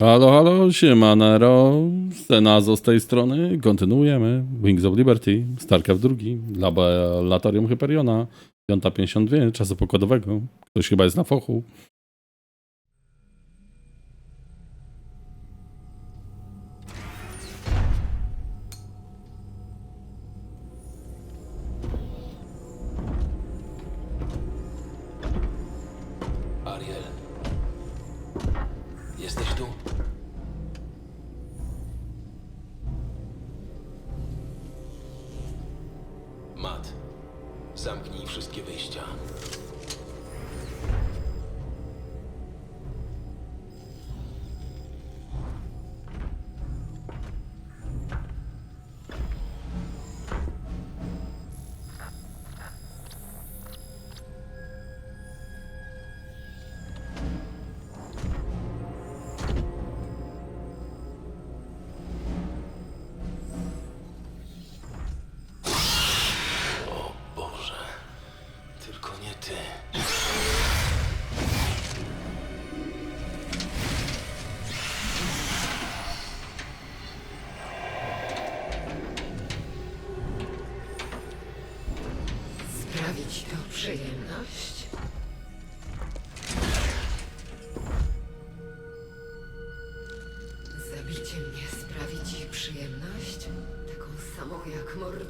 Halo, halo, siemanero, Senazo z tej strony, kontynuujemy, Wings of Liberty, StarCraft 2, Laboratorium Hyperiona, 5.52, czasu pokładowego, ktoś chyba jest na fochu.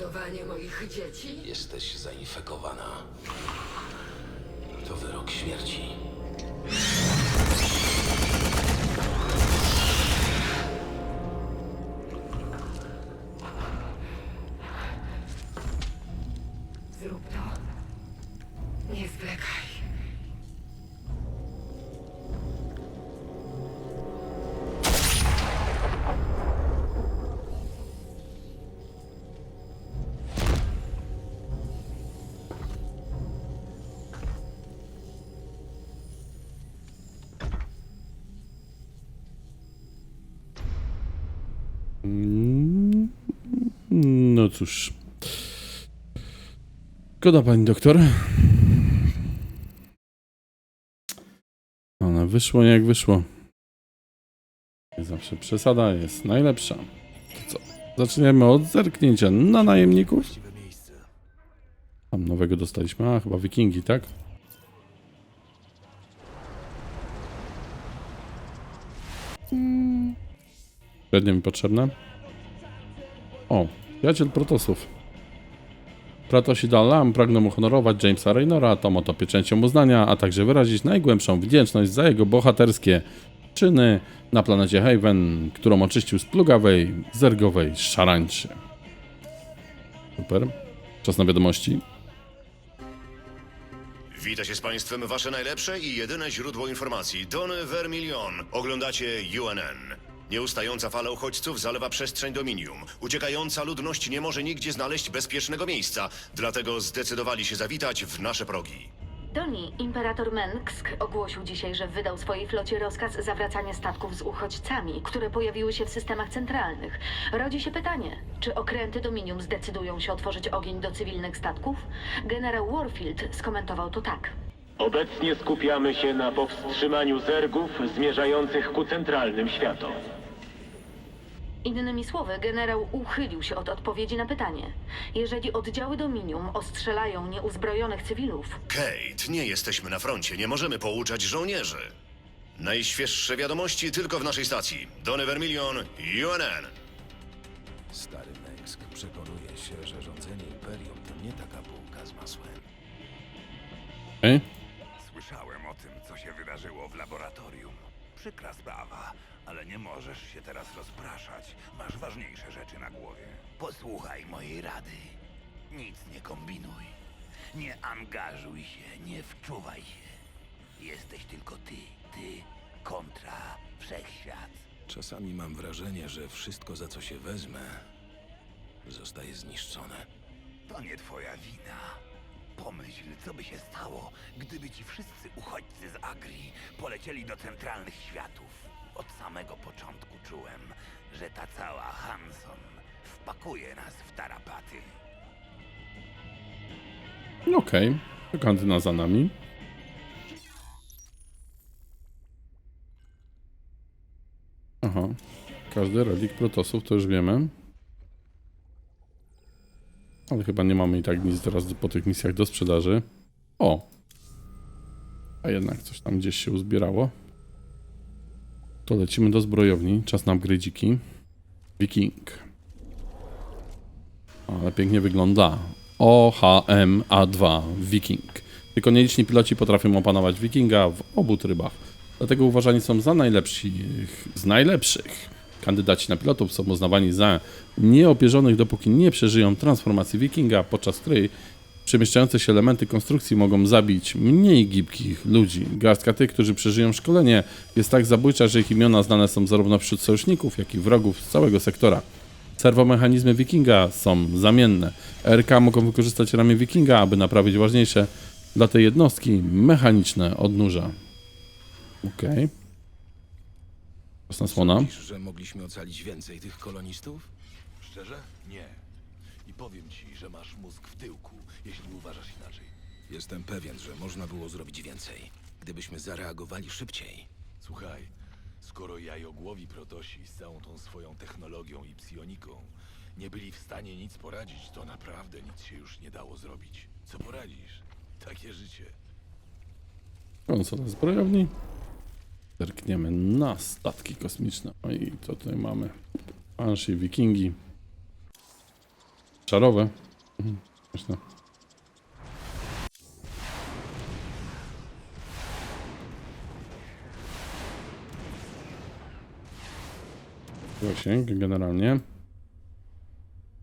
Mordowanie moich dzieci? Jesteś zainfekowana. To wyrok śmierci. Zrób to. Nie zwlekaj. No cóż. Szkoda, pani doktor. Ale wyszło jak wyszło. Zawsze przesada jest najlepsza. Co? Zaczniemy od zerknięcia na najemników. Tam nowego dostaliśmy. A, chyba wikingi, tak? Średnio mi potrzebne. O, przyjaciel Protosów. Pratosi Dallam pragną uhonorować Jamesa Raynora tą oto pieczęcią uznania, a także wyrazić najgłębszą wdzięczność za jego bohaterskie czyny na planecie Haven, którą oczyścił z plugawej, zergowej szarańczy. Super. Czas na wiadomości. Wita się z Państwem Wasze najlepsze i jedyne źródło informacji. Don Vermilion. Oglądacie UNN. Nieustająca fala uchodźców zalewa przestrzeń Dominium. Uciekająca ludność nie może nigdzie znaleźć bezpiecznego miejsca, dlatego zdecydowali się zawitać w nasze progi. Doni, imperator Mengsk ogłosił dzisiaj, że wydał swojej flocie rozkaz zawracania statków z uchodźcami, które pojawiły się w systemach centralnych. Rodzi się pytanie, czy okręty Dominium zdecydują się otworzyć ogień do cywilnych statków? Generał Warfield skomentował to tak. Obecnie skupiamy się na powstrzymaniu zergów zmierzających ku centralnym światom. Innymi słowy, generał uchylił się od odpowiedzi na pytanie. Jeżeli oddziały Dominium ostrzelają nieuzbrojonych cywilów, Kate, nie jesteśmy na froncie, nie możemy pouczać żołnierzy. Najświeższe wiadomości tylko w naszej stacji. Don Vermilion, UNN. Stary Mengsk przekonuje się, że rządzenie imperium to nie taka bułka z masłem. Okej. Słyszałem o tym, co się wydarzyło w laboratorium. Przykra sprawa, nie możesz się teraz rozpraszać. Masz ważniejsze rzeczy na głowie. Posłuchaj mojej rady. Nic nie kombinuj. Nie angażuj się, nie wczuwaj się. Jesteś tylko ty, ty kontra wszechświat. Czasami mam wrażenie, że wszystko, za co się wezmę, zostaje zniszczone. To nie twoja wina. Pomyśl, co by się stało, gdyby ci wszyscy uchodźcy z Agri polecieli do centralnych światów. Od samego początku czułem, że ta cała Hanson wpakuje nas w tarapaty. Okej. Kantyna za nami. Aha. Każdy relik protosów, to już wiemy. Ale chyba nie mamy i tak nic teraz po tych misjach do sprzedaży. O! A jednak coś tam gdzieś się uzbierało. To lecimy do zbrojowni. Czas na upgrade'iki. Viking. Ale pięknie wygląda. OHM A2 Viking. Tylko nieliczni piloci potrafią opanować Wikinga w obu trybach. Dlatego uważani są za najlepsi z najlepszych. Kandydaci na pilotów są uznawani za nieopierzonych, dopóki nie przeżyją transformacji Wikinga, podczas której przemieszczające się elementy konstrukcji mogą zabić mniej gibkich ludzi. Garstka tych, którzy przeżyją szkolenie, jest tak zabójcza, że ich imiona znane są zarówno wśród sojuszników, jak i wrogów z całego sektora. Serwomechanizmy Wikinga są zamienne. RK mogą wykorzystać ramię Wikinga, aby naprawić ważniejsze dla tej jednostki mechaniczne odnóża. Okej. Jasna słona. Sądzisz, że mogliśmy ocalić więcej tych kolonistów? Szczerze? Nie. Powiem ci, że masz mózg w tyłku, jeśli uważasz inaczej. Jestem pewien, że można było zrobić więcej, gdybyśmy zareagowali szybciej. Słuchaj, skoro jajogłowi protosi z całą tą swoją technologią i psioniką nie byli w stanie nic poradzić, to naprawdę nic się już nie dało zrobić. Co poradzisz? Takie życie. Konsola zbrojowni. Zerkniemy na statki kosmiczne. No i co tutaj mamy? Banshee, Wikingi. Czarowe. Mhm, Śmieszne. Zasięg generalnie.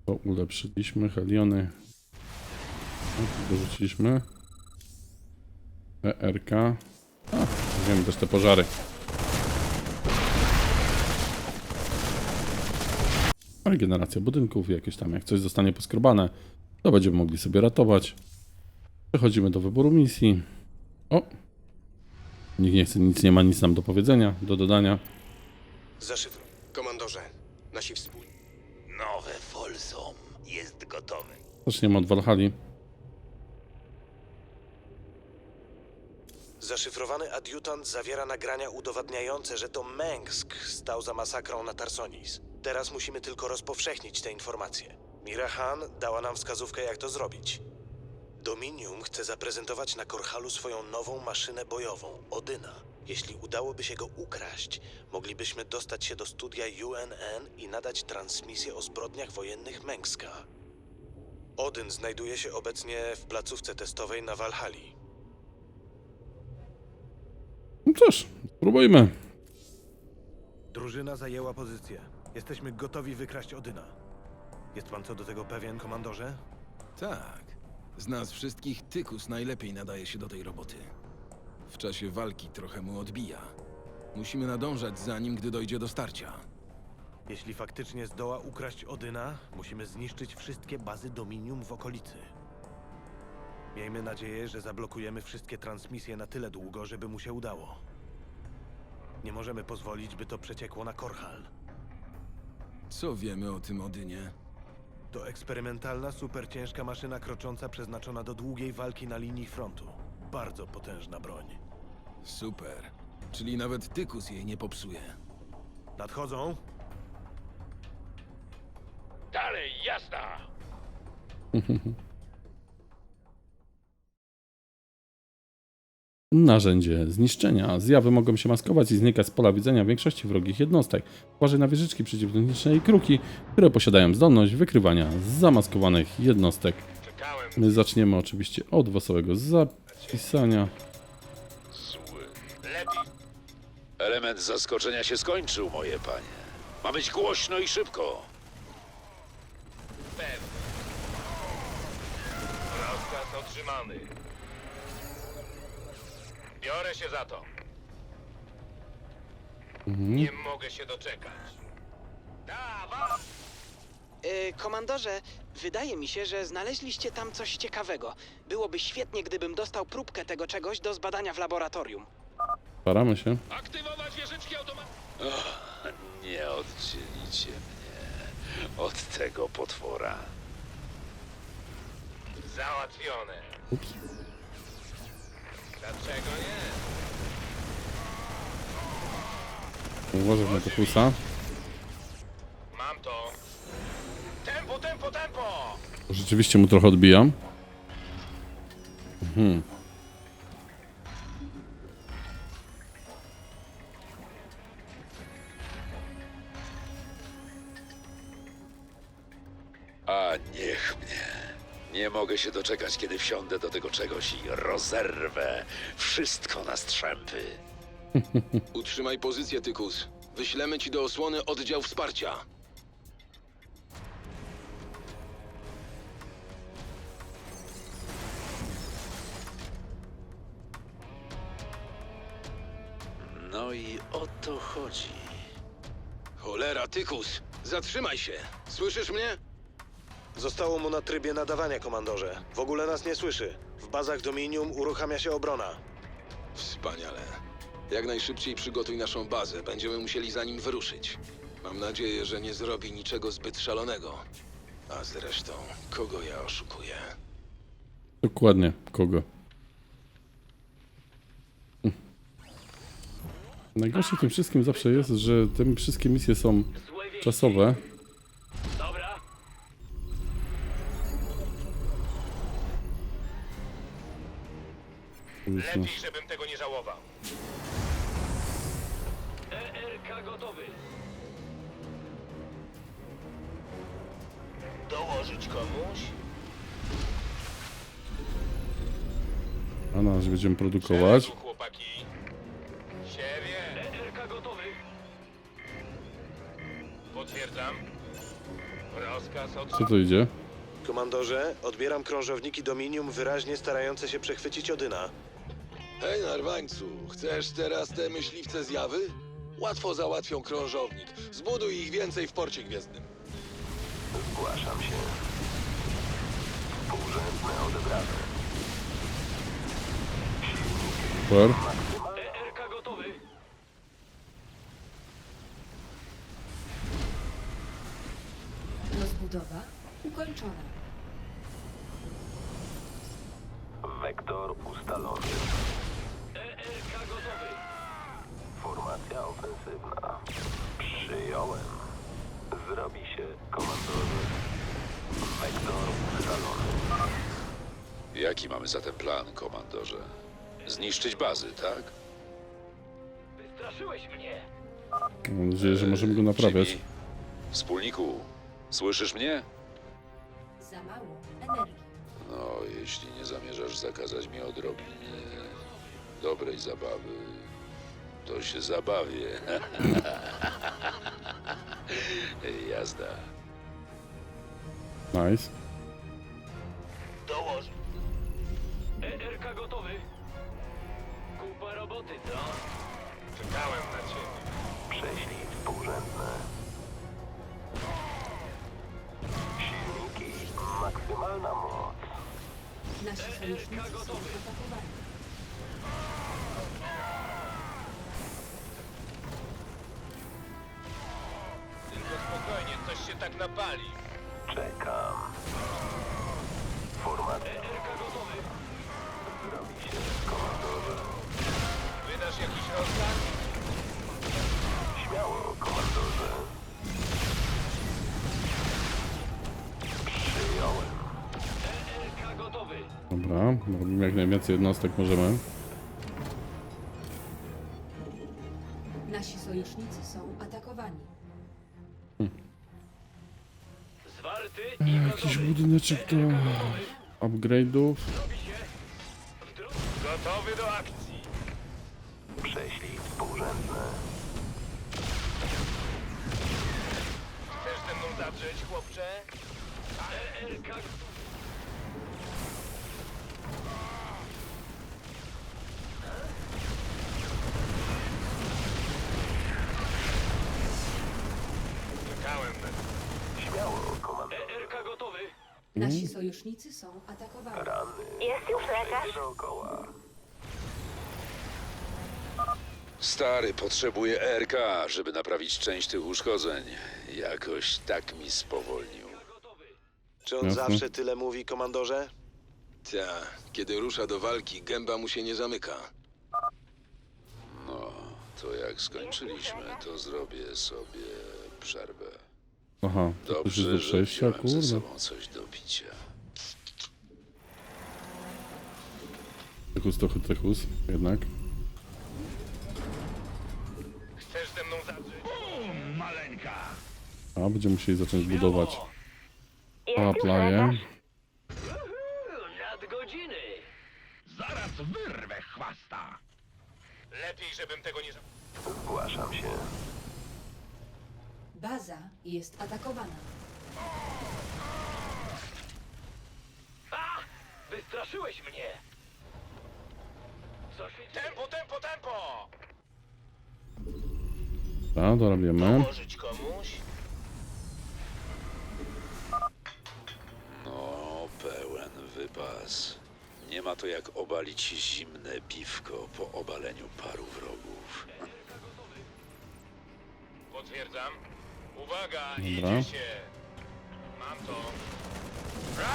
To ulepszyliśmy. Heliony. Tu Dorzuciliśmy. ERK. A, wiemy też te pożary. Regeneracja budynków, jakieś tam, jak coś zostanie poskrobane, to będziemy mogli sobie ratować. Przechodzimy do wyboru misji. O! Nikt nie chce, nic nie ma, nic nam do powiedzenia, do dodania. Zaszyfr... Komandorze, nasi współ... Nowe Folsom jest gotowy. Zaczniemy od Valhalla. Zaszyfrowany adiutant zawiera nagrania udowadniające, że to Mengsk stał za masakrą na Tarsonis. Teraz musimy tylko rozpowszechnić te informacje. Mirahan dała nam wskazówkę, jak to zrobić. Dominium chce zaprezentować na Korhalu swoją nową maszynę bojową, Odyna. Jeśli udałoby się go ukraść, moglibyśmy dostać się do studia UNN i nadać transmisję o zbrodniach wojennych Mengska. Odyn znajduje się obecnie w placówce testowej na Walhali. No cóż, spróbujmy. Drużyna zajęła pozycję. Jesteśmy gotowi wykraść Odyna. Jest pan co do tego pewien, komandorze? Tak. Z nas wszystkich Tykus najlepiej nadaje się do tej roboty. W czasie walki trochę mu odbija. Musimy nadążać za nim, gdy dojdzie do starcia. Jeśli faktycznie zdoła ukraść Odyna, musimy zniszczyć wszystkie bazy Dominium w okolicy. Miejmy nadzieję, że zablokujemy wszystkie transmisje na tyle długo, żeby mu się udało. Nie możemy pozwolić, by to przeciekło na Korhal. Co wiemy o tym Odynie? To eksperymentalna, superciężka maszyna krocząca przeznaczona do długiej walki na linii frontu. Bardzo potężna broń. Super. Czyli nawet Tykus jej nie popsuje. Nadchodzą? Dalej, jazda! Narzędzie zniszczenia. Zjawy mogą się maskować i znikać z pola widzenia większości wrogich jednostek. Uważaj na wieżyczki przeciwlotnicze i kruki, które posiadają zdolność wykrywania zamaskowanych jednostek. My zaczniemy oczywiście od wesołego zapisania. Element zaskoczenia się skończył, moje panie. Ma być głośno i szybko. Rozkaz otrzymany. Biorę się za to. Nie mogę się doczekać. Dawaj! E, komandorze, wydaje mi się, że znaleźliście tam coś ciekawego. Byłoby świetnie, gdybym dostał próbkę tego czegoś do zbadania w laboratorium. Staramy się. Aktywować wieżyczki automatyczne. Nie oddzielicie mnie od tego potwora. Załatwione. Ups. Dlaczego nie? Uważaj na to pulsa. Mam to. Tempo, tempo, tempo! Rzeczywiście mu trochę odbijam. Mhm. Mogę się doczekać, kiedy wsiądę do tego czegoś i rozerwę wszystko na strzępy. Utrzymaj pozycję, Tykus. Wyślemy ci do osłony oddział wsparcia. No i o to chodzi. Cholera, Tykus! Zatrzymaj się! Słyszysz mnie? Zostało mu na trybie nadawania, komandorze. W ogóle nas nie słyszy. W bazach Dominium uruchamia się obrona. Wspaniale. Jak najszybciej przygotuj naszą bazę. Będziemy musieli za nim wyruszyć. Mam nadzieję, że nie zrobi niczego zbyt szalonego. A zresztą, kogo ja oszukuję? Dokładnie. Kogo? Najgorsze w tym wszystkim zawsze jest, że te wszystkie misje są czasowe. Więc no, żebym tego nie żałował. ERK gotowy. Dołożyć komuś? a na razie będziemy produkować. chłopaki. Siebie. ERK gotowy. Potwierdzam. Rozkaz od... Co to idzie? Komandorze, odbieram krążowniki Dominium wyraźnie starające się przechwycić Odyna. Hej, narwańcu, chcesz teraz te myśliwce zjawy? Łatwo załatwią krążownik. Zbuduj ich więcej w porcie gwiezdnym. Zgłaszam się. Współrzędne odebrane. Super. ERK gotowy. Rozbudowa ukończona. Jaki mamy zatem plan, komandorze? Zniszczyć bazy, tak? Wystraszyłeś mnie. Mam nadzieję, że możemy go naprawiać. Jimmy, Wspólniku, słyszysz mnie? Za mało energii. No, jeśli nie zamierzasz zakazać mi odrobiny dobrej zabawy, to się zabawię. Jazda. Nice. Dołoż. ERK gotowy. Kupa roboty, co? Czekałem na ciebie. Prześlij współrzędne. Silniki. Maksymalna moc. Nasi sojusznicy są atakowani. Tylko spokojnie, coś się tak napali. Czekam. Dobra, robimy jak najwięcej jednostek możemy. Nasi sojusznicy są atakowani. Zwarty i Jakiś gotowy. budyneczek do upgrade'ów. Robi się. W drodze. Gotowy do akcji. Prześlij współrzędne. Chcesz ze mną zadrzeć, chłopcze? ERK gotowy. Czekałem na ciebie. Śmiało, komandorze. ERK gotowy. Nasi sojusznicy są atakowani. Rany. Jest już lekarz? Dookoła. Stary, potrzebuję ERK, żeby naprawić część tych uszkodzeń. Jakoś tak mi spowolnił. Czy on Jasne. zawsze tyle mówi, komandorze? Ta, kiedy rusza do walki, gęba mu się nie zamyka. No, To jak skończyliśmy, to zrobię sobie przerwę. Aha, to już jest do przejścia, wziąłem ze sobą coś do picia. Tychus, trochę tychus, jednak. Chcesz ze mną zadrzeć? Bum, maleńka! A, będziemy musieli zacząć budować plaje. Nadgodziny! Zaraz wyrwę chwasta! Lepiej, żebym tego nie... Zgłaszam się. Baza jest atakowana. A! Wystraszyłeś mnie! Co się Tempo, tempo, tempo! Tak, dorabiamy. Pożyć komuś? No, pełen wypas. Nie ma to jak obalić zimne piwko po obaleniu paru wrogów. Potwierdzam. Uwaga, Dobra. idzie się! Mam to. Ra!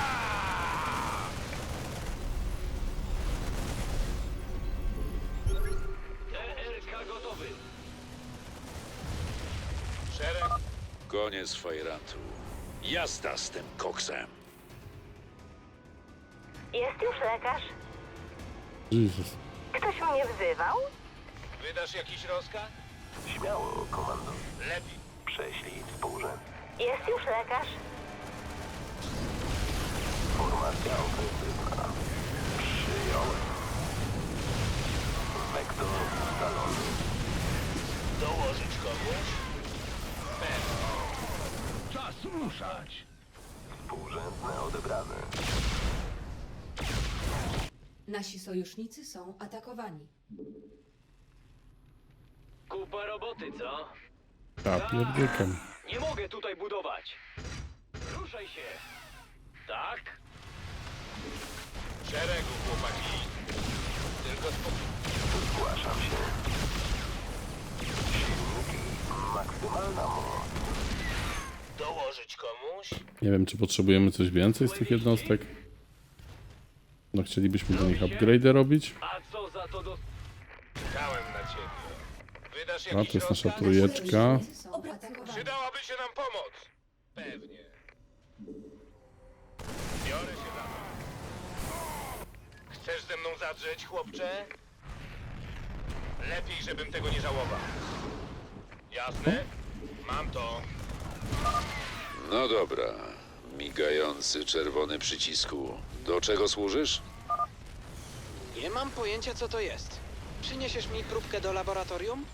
TRK gotowy. Szereg. Koniec fajrantu. Jazda z tym koksem. Jest już lekarz? Jezus. Ktoś mnie wzywał? Wydasz jakiś rozkaz? Śmiało, komando. Lepiej. Prześlij współrzęd. Jest już lekarz? Formacja ofensywna. Przyjąłem. Wektor ustalony. Dołożyć komuś? Pewnie. Czas ruszać. Współrzędne odebrane. Nasi sojusznicy są atakowani. Kupa roboty, co? Nie mogę tutaj budować. Ruszaj się. Tak? W Szeregu, chłopaki. Tylko spokój. Zgłaszam się. Silniki. Maksymalna moc. Dołożyć komuś? Nie wiem, czy potrzebujemy coś więcej z tych jednostek. No, chcielibyśmy do nich upgrade'y robić. A co za to do... Czekałem. Wydasz A, jakiś to jest nasza rozkaz? trójeczka. Przydałaby się nam pomoc. Pewnie. Biorę się za to. Chcesz ze mną zadrzeć, chłopcze? Lepiej, żebym tego nie żałował. Jasne? Mam to. No dobra. Migający czerwony przycisku. Do czego służysz? Nie mam pojęcia, co to jest. Przyniesiesz mi próbkę do laboratorium?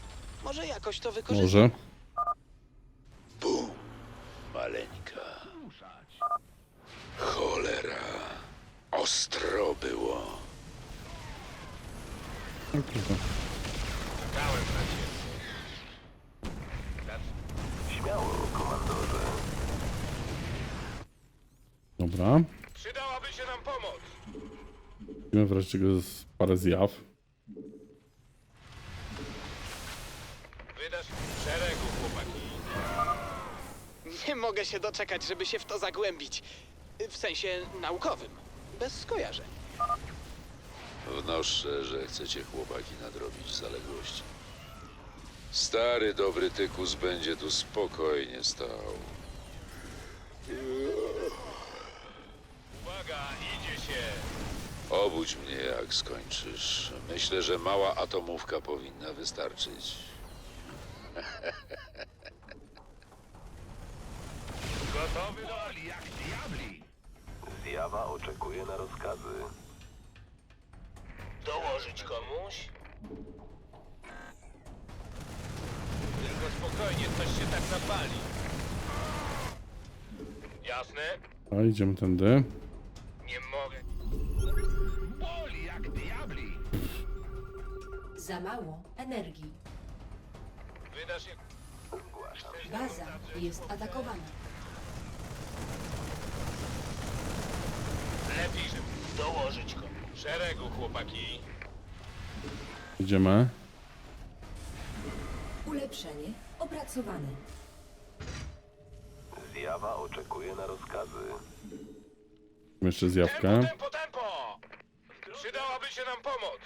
Może jakoś to wykorzystam. Może. Bum. Maleńka. Cholera. Ostro było. O kurwa. Czekałem na ciebie. Śmiało, komandorze. Dobra. Przydałaby się nam pomoc. Widzimy wreszcie czego z parę zjaw. Nie mogę się doczekać, żeby się w to zagłębić. W sensie naukowym. Bez skojarzeń. Wnoszę, że chcecie chłopaki nadrobić zaległości. Stary, dobry tykus będzie tu spokojnie stał. Uwaga, idzie się. Obudź mnie, jak skończysz. Myślę, że mała atomówka powinna wystarczyć. Gotowy do akcji jak diabli. Zjawa oczekuje na rozkazy. Dołożyć komuś? Tylko spokojnie, coś się tak zapali. Jasne? A, idziemy tędy. Nie mogę. Boli jak diabli. Za mało energii. Wydasz jak... Zgłaszam się. Baza jest atakowana. Lepiej, żeby dołożyć. W Szeregu, chłopaki. Idziemy. Ulepszenie opracowane. Zjawa oczekuje na rozkazy. Jeszcze Tempo, zjawkę. tempo, tempo! Przydałaby się nam pomoc.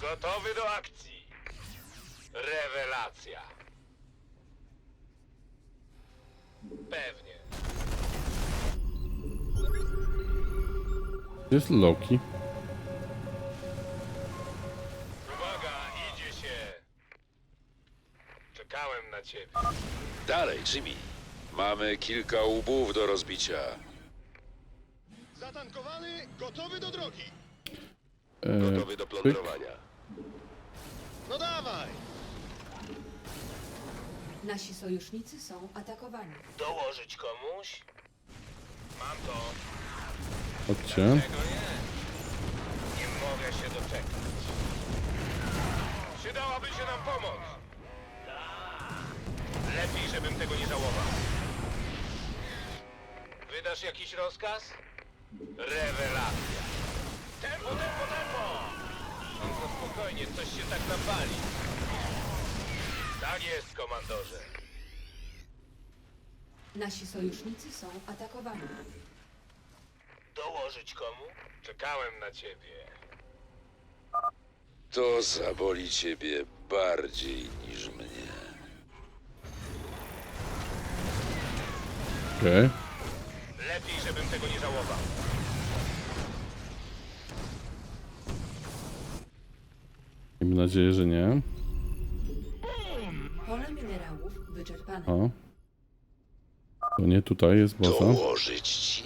Gotowy do akcji. Rewelacja. Pewnie. Gdzie jest Loki? Uwaga, idzie się. Czekałem na ciebie. Dalej, Jimmy. Mamy kilka łbów do rozbicia. Zatankowany, gotowy do drogi. E, Gotowy do pyk. plądrowania. No dawaj. Nasi sojusznicy są atakowani. Dołożyć komuś? Mam to. Chodźcie. Nie? Nie mogę się doczekać. Przydałaby się nam pomoc. Lepiej, żebym tego nie żałował. Wydasz jakiś rozkaz? Rewelacja. Tempo, tempo, tempo! To spokojnie, coś się tak napali. Tak jest, komandorze. Nasi sojusznicy są atakowani. Dołożyć komu? Czekałem na ciebie. To zaboli ciebie bardziej niż mnie. Okej. Lepiej, żebym tego nie żałował. Miejmy nadzieję, że nie. Wyczerpane. O. To nie tutaj jest baza. Dołożyć ci.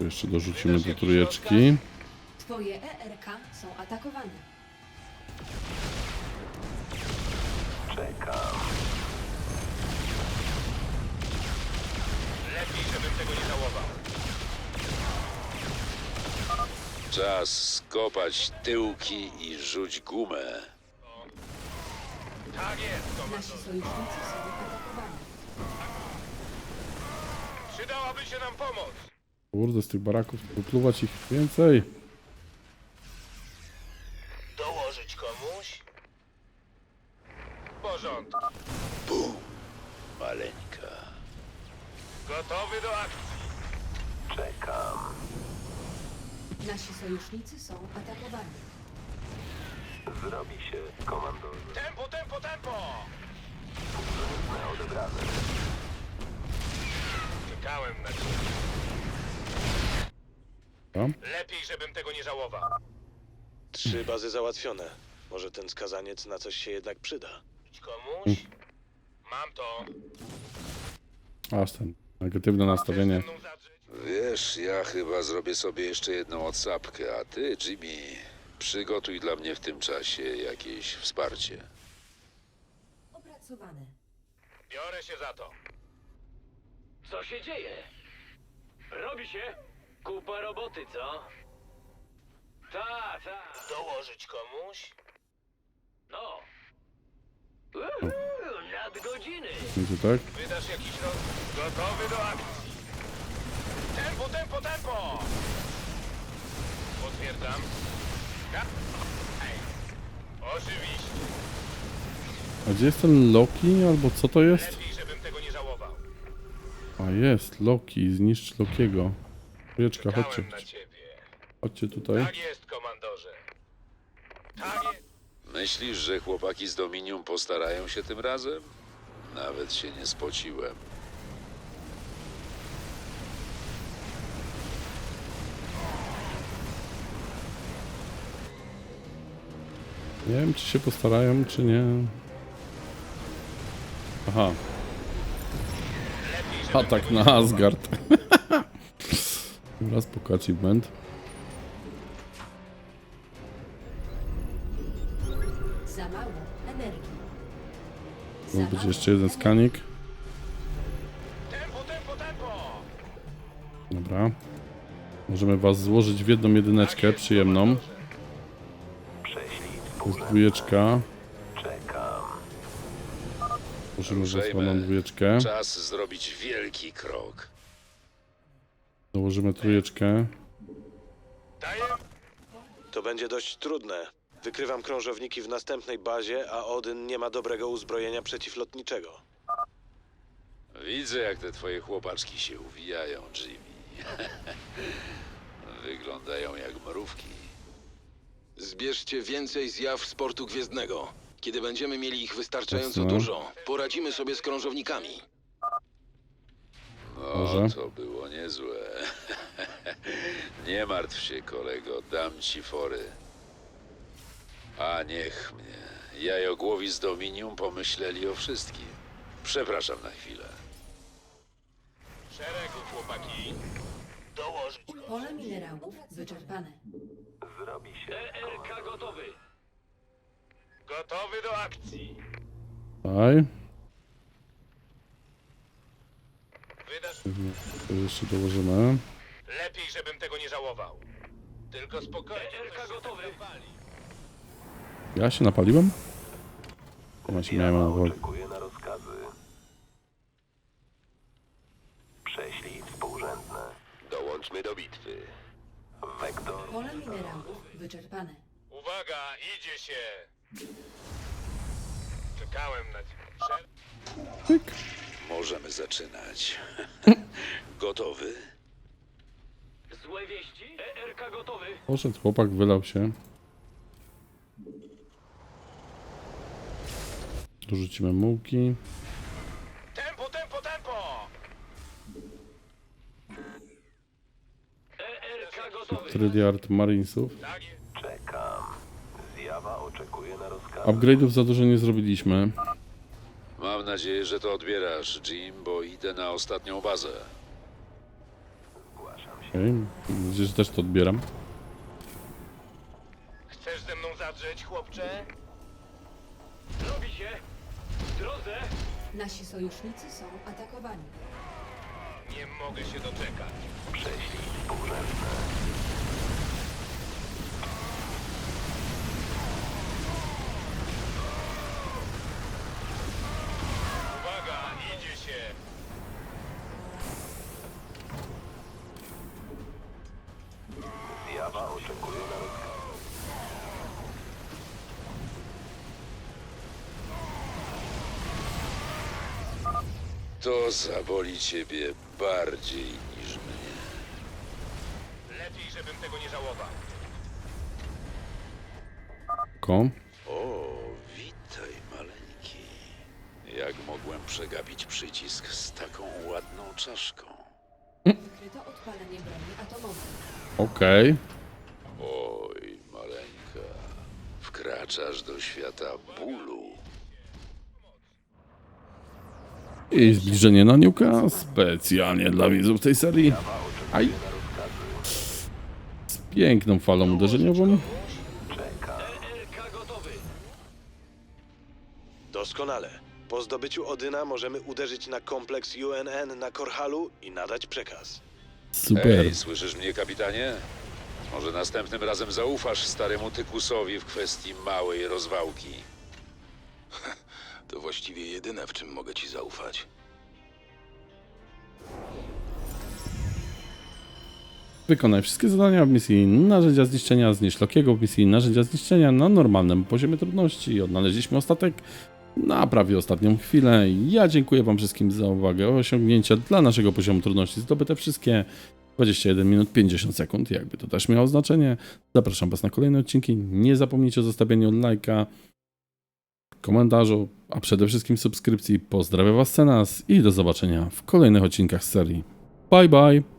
Jeszcze dorzucimy do trójeczki. Twoje ERK są atakowane. Lepiej, żebym tego nie żałował. Czas skopać tyłki i rzuć gumę. Tak jest, Nasi sojusznicy są atakowani. Przydałaby się nam pomoc. Kurde, z tych baraków wypluwać ich więcej. Dołożyć komuś? W porządku. Bum. Maleńka. Gotowy do akcji. Nasi sojusznicy są atakowani. Tempo, tempo, tempo! Czekałem na ciebie. Dobra. Lepiej, żebym tego nie żałował. Trzy bazy załatwione. Może ten skazaniec na coś się jednak przyda. Komuś? Mam to. Aż ten negatywne nastawienie. Mną zadrzeć? Wiesz, ja chyba zrobię sobie jeszcze jedną odsapkę, a ty, Jimmy, przygotuj dla mnie w tym czasie jakieś wsparcie. Opracowane. Biorę się za to. Co się dzieje? Robi się? Kupa roboty, co? Ta, ta. Dołożyć komuś? No. Uhu, nadgodziny. Będzie tak? Wydasz jakiś roz... Gotowy do akcji. Tempo, tempo, tempo! Potwierdzam. Ja- Ej. Oczywiście. A gdzie jest ten Loki? Albo co to jest? Lepiej, żebym tego nie żałował. A jest, Loki. Zniszcz Lokiego. Trójeczka, chodźcie. Czekałem na ciebie. Chodźcie tutaj. Tak jest, komandorze. Tak jest. Myślisz, że chłopaki z Dominium postarają się tym razem? Nawet się nie spociłem. Nie wiem, czy się postarają, czy nie. Aha. Lepiej, Atak na. Asgard. Raz po achievement. Za mało energii. Może być jeszcze jeden skanik. Tempo, tempo, tempo! Dobra. Możemy was złożyć w jedną jedyneczkę przyjemną. To jest dwójeczka. Możemy was Ruszajmy. ładną dwójeczkę. Czas zrobić wielki krok. Założymy trójeczkę. To będzie dość trudne. Wykrywam krążowniki w następnej bazie, a Odyn nie ma dobrego uzbrojenia przeciwlotniczego. Widzę, jak te twoje chłopaczki się uwijają, Jimmy. Wyglądają jak mrówki. Zbierzcie więcej zjaw sportu gwiezdnego. Kiedy będziemy mieli ich wystarczająco Jasne. dużo, poradzimy sobie z krążownikami. No, Może. to było niezłe. Nie martw się, kolego, dam ci fory. A niech mnie. Jajogłowi z Dominium pomyśleli o wszystkim. Przepraszam na chwilę. Szeregu, chłopaki. Dołożyć. Pole minerałów wyczerpane. Zrobi się. ERK gotowy. Gotowy do akcji. Daj. Wydasz To jeszcze dołożymy. lepiej, żebym tego nie żałował. Tylko spokojnie. ERK gotowy. Ja się napaliłem? Ja się miałem na rozkazy. Prześlij współrzędne. Dołączmy do bitwy. Wektor. Pole minerałów wyczerpane. Uwaga, idzie się. Czekałem na ciebie. Szer- Możemy zaczynać. Gotowy? Złe wieści? ERK gotowy. Poszedł chłopak, wylał się. Dorzucimy mułki. Tempo, tempo, tempo! ERK gotowy. Tryliard Marinesów. Tak jest. Czekam. Zjawa oczekuje na rozkazy. Upgrade'ów za dużo nie zrobiliśmy. Mam nadzieję, że to odbierasz, Jim, bo idę na ostatnią bazę. Okej, Mam nadzieję, że też to odbieram. Chcesz ze mną zadrzeć, chłopcze? Robi się. W drodze. Nasi sojusznicy są atakowani. Nie mogę się doczekać. Prześlij współrzędne. To zaboli ciebie bardziej niż mnie. Lepiej, żebym tego nie żałował. Ko. O, witaj, maleńki. Jak mogłem przegapić przycisk z taką ładną czaszką? Wykryto odpalenie broni atomowej. Okej. Oj, maleńka. Wkraczasz do świata bólu. I zbliżenie na niuka specjalnie dla widzów tej serii. Aj. Z piękną falą uderzeniową. Gotowy. Doskonale. Po zdobyciu Odyna możemy uderzyć na kompleks UNN na Korhalu i nadać przekaz. Super. Ej, słyszysz mnie, kapitanie? Może następnym razem zaufasz staremu tykusowi w kwestii małej rozwałki. To właściwie jedyne, w czym mogę ci zaufać. Wykonaj wszystkie zadania w misji narzędzia zniszczenia, zniszcz Lokiego w misji narzędzia zniszczenia na normalnym poziomie trudności. Odnaleźliśmy ostatek na prawie ostatnią chwilę. Ja dziękuję Wam wszystkim za uwagę. Osiągnięcia dla naszego poziomu trudności zdobyte wszystkie 21 minut 50 sekund, jakby to też miało znaczenie. Zapraszam Was na kolejne odcinki. Nie zapomnijcie o zostawieniu lajka, komentarzu, a przede wszystkim subskrypcji. Pozdrawiam Was Cenas i do zobaczenia w kolejnych odcinkach serii. Bye bye!